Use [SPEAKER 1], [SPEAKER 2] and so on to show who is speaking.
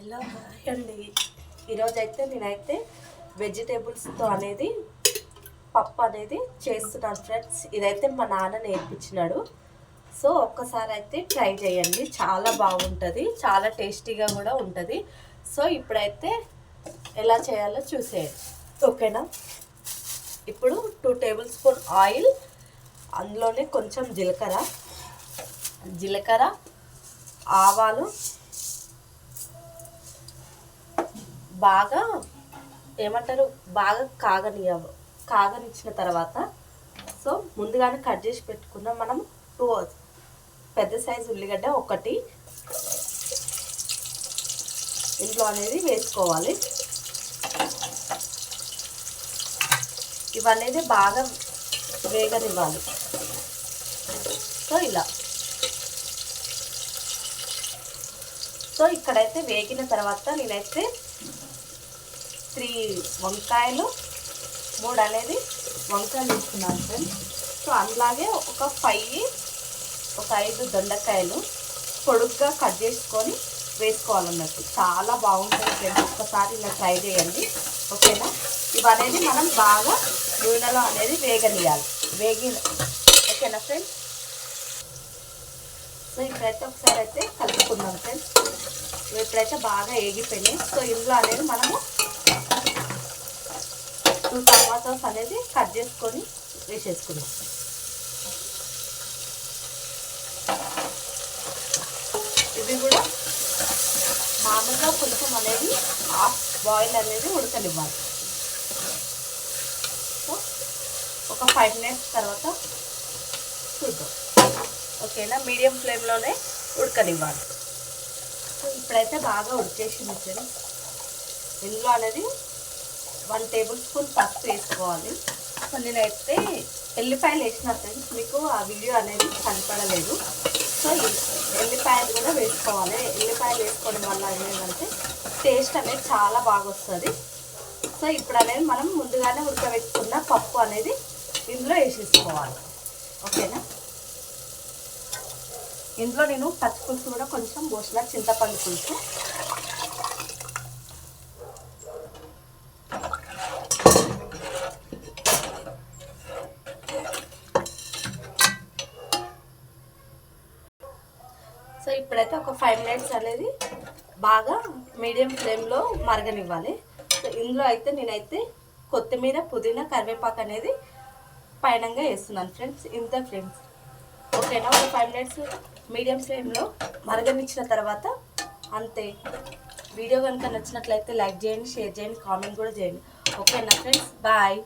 [SPEAKER 1] Hello అండి ఈరోజు అయితే నేనైతే వెజిటేబుల్స్తో అనేది పప్పు అనేది చేస్తున్నాను ఫ్రెండ్స్. ఇదైతే మా నాన్న నేర్పించినాడు. సో ఒక్కసారి అయితే ట్రై చేయండి. చాలా బాగుంటుంది. చాలా టేస్టీగా కూడా ఉంటుంది. సో ఇప్పుడైతే ఎలా చేయాలో చూసేయండి. ఓకేనా? ఇప్పుడు టూ టేబుల్ స్పూన్ ఆయిల్ అందులోనే కొంచెం జీలకర్ర. జీలకర్ర ఆవాలు బాగా ఏమంటారు? బాగా కాగనియ కాగనిచ్చిన తర్వాత సో ముందుగానే కట్ చేసి పెట్టుకున్న మనం టూ పెద్ద సైజు ఉల్లిగడ్డ ఒకటి. ఇంట్లో అనేది వేసుకోవాలి. ఇవన్నీ బాగా వేగనివ్వాలి. సో ఇలా. సో ఇక్కడైతే వేగిన తర్వాత నేనైతే త్రీ వంకాయలు మూడు అనేది వంకాయలు తీసుకున్నాను ఫ్రెండ్స్. సో అందులాగే ఒక ఫైవ్ ఒక ఐదు దొండకాయలు పొడుగ్గా కట్ చేసుకొని వేసుకోవాలన్నట్టు. చాలా బాగుంటుంది ఫ్రెండ్స్. ఒక్కసారి ఇలా ట్రై చేయండి. ఓకేనా? ఇవనేది మనం బాగా నూనెలో అనేది వేగనియాలి. వేగి ఓకేనా ఫ్రెండ్స్? సో ఇప్పుడైతే ఒకసారి అయితే కలుపుకుందాం ఫ్రెండ్స్. ఇప్పుడైతే బాగా ఏగిపోయినాయి. సో ఇందులో అనేది మనము టమాటోస్ అనేది కట్ చేసుకొని వేసేసుకున్నాం ఇవి కూడా మామూలుగా కొంచెం అనేది హాఫ్ బాయిల్ అనేది ఉడకనివ్వాలి. ఒక ఫైవ్ మినిట్స్ తర్వాత చూద్దాం. ఓకేనా? మీడియం ఫ్లేమ్లోనే ఉడకనివ్వాలి. ఇప్పుడైతే బాగా ఉడికేసింది ఫ్రెండ్స్ ఇందులో అనేది వన్ టేబుల్ స్పూన్ పసుపు వేసుకోవాలి. సో నేనైతే ఎల్లిపాయలు వేసిన ఫ్రెండ్స్ మీకు ఆ వీడియో అనేది కనపడలేదు. సో ఎల్లిపాయలు కూడా వేసుకోవాలి. ఎల్లిపాయలు వేసుకోవడం వల్ల ఏంటంటే టేస్ట్ అనేది చాలా బాగా వస్తుంది. సో ఇప్పుడు అనేది మనం ముందుగానే ఉడకబెట్టుకున్న పప్పు అనేది ఇందులో వేసేసుకోవాలి. ఓకేనా? ఇందులో నేను పచ్చి పులుసు కూడా కొంచెం పోసిన చింతపండు పులుసు. సో ఇప్పుడైతే ఒక ఫైవ్ మినిట్స్ అనేది బాగా మీడియం ఫ్లేమ్లో మరగనివ్వాలి. సో ఇందులో అయితే నేనైతే కొత్తిమీర పుదీనా కరివేపాకు అనేది పైనంగా వేస్తున్నాను ఫ్రెండ్స్ ఇంత ఫ్రెండ్స్ ఓకేనా? ఒక ఫైవ్ మినిట్స్ మీడియం ఫ్లేమ్లో మరగనిచ్చిన తర్వాత అంతే. వీడియో కనుక నచ్చినట్లయితే లైక్ చేయండి షేర్ చేయండి కామెంట్ కూడా చేయండి. ఓకేనా ఫ్రెండ్స్ బాయ్